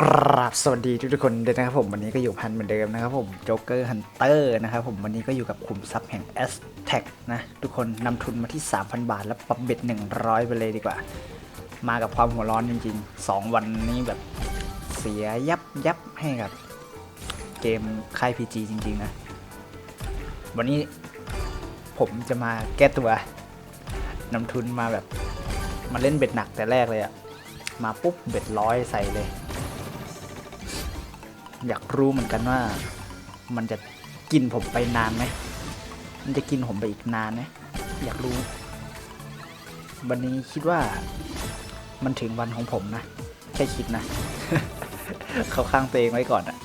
กราบสวัสดีทุกๆคนด้วยนะครับผมวันนี้ก็อยู่พันเหมือนเดิมนะครับผมโจ๊กเกอร์ฮันเตอร์นะครับผมวันนี้ก็อยู่กับขุมทรัพย์แห่ง S t a g นะทุกคนนำทุนมาที่ 3,000 บาท แล้วปรับเบ็ด 100 ไปเลยดีกว่า มากับความหัวร้อนจริงๆ 2 วันนี้แบบเสียยับยับให้กับ เกมค่าย PG จริง ๆ นะ วันนี้ผมจะมาแก้ตัวนำทุนมาแบบมาเล่นเบ็ดหนักแต่แรกเลยอะมาปุ๊บเบ็ดร้อยใส่เลย อยากรู้เหมือนกันว่า มันจะกินผมไปนานไหมมันจะกินผมไปอีกนานไหมอยากรู้ วันนี้คิดว่า มันถึงวันของผมนะ แค่คิดนะ เข้าข้างตัวเองไว้ก่อนอะ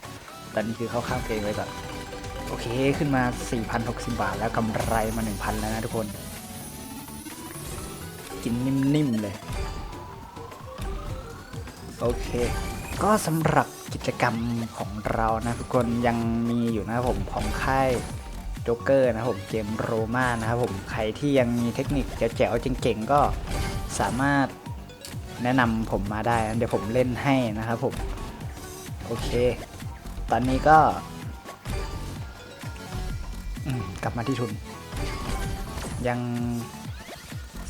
ตอนนี้คือเข้าข้างตัวเองไว้ก่อน โอเคขึ้นมา 4,060 บาท แล้วกำไรมา 1,000 แล้วนะทุกคน กินนิ่มๆเลย โอเค ก็สำหรับ กิจกรรมของเรานะทุกคนยังมีอยู่นะครับผมของค่ายโจ๊กเกอร์นะครับผมเกมโรมานะครับผมใครที่ยังมีเทคนิคแจ๋วๆเก่งๆก็สามารถแนะนำผมมาได้นะเดี๋ยวผมเล่นให้นะครับผมโอเค ตอนนี้ก็กลับมาที่ทุน ยัง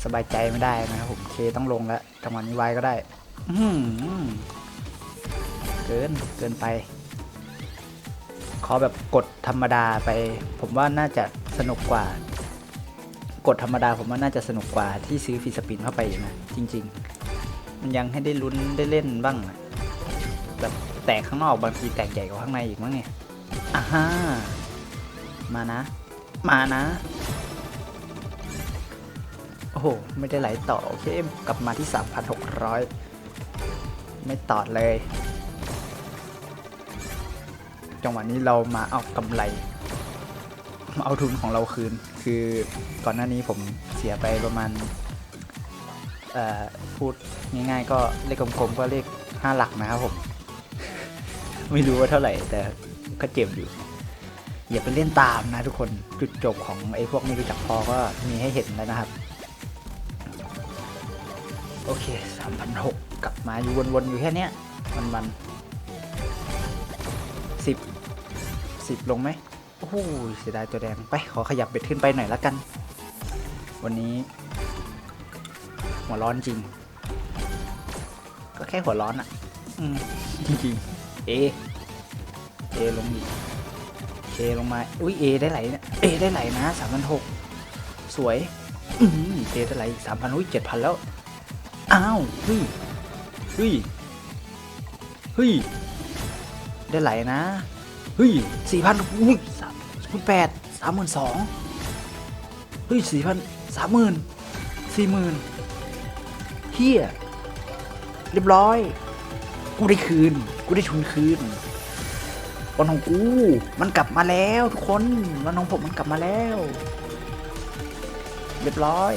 สบายใจไม่ได้นะครับผมเคต้องลงแล้วจังหวะนี้ไว้ก็ได้ อืม เกินเกินไป ขอแบบกดธรรมดาไป ผมว่าน่าจะสนุกกว่ากดธรรมดาผมว่าน่าจะสนุกกว่าที่ซื้อฟีสปินเข้าไปนะจริง ๆ มันยังให้ได้ลุ้นได้เล่นบ้างแบบแตกข้างนอกบางทีแตกใหญ่กว่าข้างในอีกมั้งเนี่ยอ่าฮะมานะ มานะ โอ้โห ไม่ได้ไหลต่อ โอเค กลับมาที่ 3,600 ไม่ตอดเลย จังหวะนี้เรามาเอากำไรมาเอาทุนของเราคืน คือก่อนหน้านี้ผมเสียไปประมาณพูดง่ายๆ ก็เลขกลมๆก็เลข5หลักนะครับผม ไม่รู้ว่าเท่าไหร่ แต่ก็เจ็บอยู่ อย่าไปเล่นตามนะทุกคนจุดจบของไอ้พวกไม่รู้จักพอก็มีให้เห็นแล้วนะครับ โอเคสามพันหกกลับมาอยู่วนๆอยู่แค่เนี้ยมันมันสิบ สิบลงไหมโอ้โหเสียดายตัวแดงไปขอขยับเบ็ดขึ้นไปหน่อยละกัน วันนี้ หัวร้อนจริง ก็แค่หัวร้อนอะ่ะ อืมจริงๆเอเอลงอีกเคลงมา อุ้ยเอได้ไหลเนี่ยเอได้ไหลนะสามพันหกสวยอืมเอได้ไหลสามพันอุ้ยเจ็ดพันแล้ว อ้าวเฮ้ยเฮ้ยเฮ้ยได้ไหลนะ เฮ้ยสี่พันอุ้ยสามแปดสามหมื่นสองเฮ้ยสี่พันสามหมื่นสี่หมื่นเฮียเรียบร้อย กูได้คืน กูได้ทุนคืนวันของกู มันกลับมาแล้วทุกคนวันของผมมันกลับมาแล้ว เรียบร้อย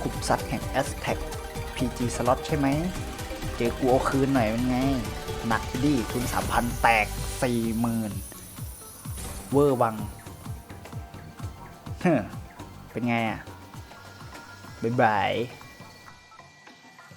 ขุมทรัพย์แห่ง a z t e c PG Slot ใช่ไหม เจอกูเอาคืนหน่อยเป็นไง หนักดิทุนสามพันแตกสี่หมื่นเวอร์วังเฮ้เป็นไงอะบ๊ายบาย